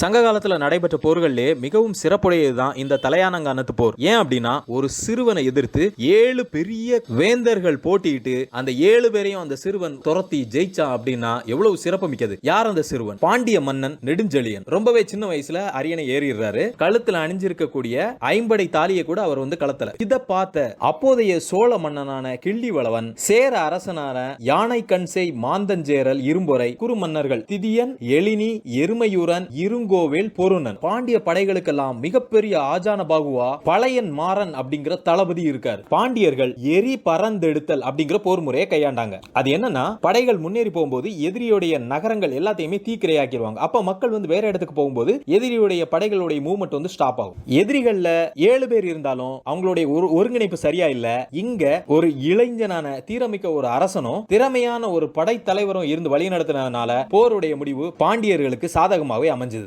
சங்க காலத்துல நடைபெற்ற போர்கள்லே மிகவும் சிறப்புடையதுதான் இந்த தலையானங்கானத்து போர். ஏன் அப்படின்னா ஒரு சிறுவனை எதிர்த்து ஏழு பெரிய வேந்தர்கள் போட்டியிட்டு அந்த ஏழு பேரையும் அந்த சிறுவன் துரத்தி ஜெயிச்சான் அப்படின்னா எவ்வளவு சிறப்பு மிக்கது யார் அந்த சிறுவன்? பாண்டிய மன்னன் நெடுஞ்செழியன். ரொம்பவே சின்ன வயசுல அரியணை ஏறிடுறாரு. கழுத்துல அணிஞ்சிருக்கக்கூடிய ஐம்படை தாலியை கூட அவர் வந்து கலத்தல. இத பார்த்த அப்போதைய சோழ மன்னனான கிள்ளிவளவன் சேர அரசனான யானை கண்சை மாந்தஞ்சேரல் இரும்பொறை குறு மன்னர்கள் திதியன் எழினி எருமையூரன் இருங்கோவேல் பொருணன். பாண்டிய படைகளுக்கெல்லாம் மிகப்பெரிய ஆஜான பாகுவா பழையன் மாறன் அப்படிங்கிற தளபதி இருக்காரு. பாண்டியர்கள் எரி பறந்தெடுத்தல் அப்படிங்கிற போர் முறையை கையாண்டாங்க. அது என்னன்னா படைகள் முன்னேறி போகும்போது எதிரியுடைய நகரங்கள் எல்லாத்தையுமே தீக்கிரையாக்கிடுவாங்க அப்ப மக்கள் வந்து வேற இடத்துக்கு போகும்போது எதிரியுடைய படைகளுடைய மூவ்மெண்ட் வந்து ஸ்டாப் ஆகும். எதிரிகள்ல ஏழு பேர் இருந்தாலும் அவங்களுடைய ஒரு ஒருங்கிணைப்பு சரியா இல்ல. இங்க ஒரு இளைஞனான தீரமிக்க ஒரு அரசனும் திறமையான ஒரு படை தலைவரும் இருந்து வழிநடத்தினதுனால போருடைய முடிவு பாண்டியர்களுக்கு சாதகமாகவே அமைஞ்சது.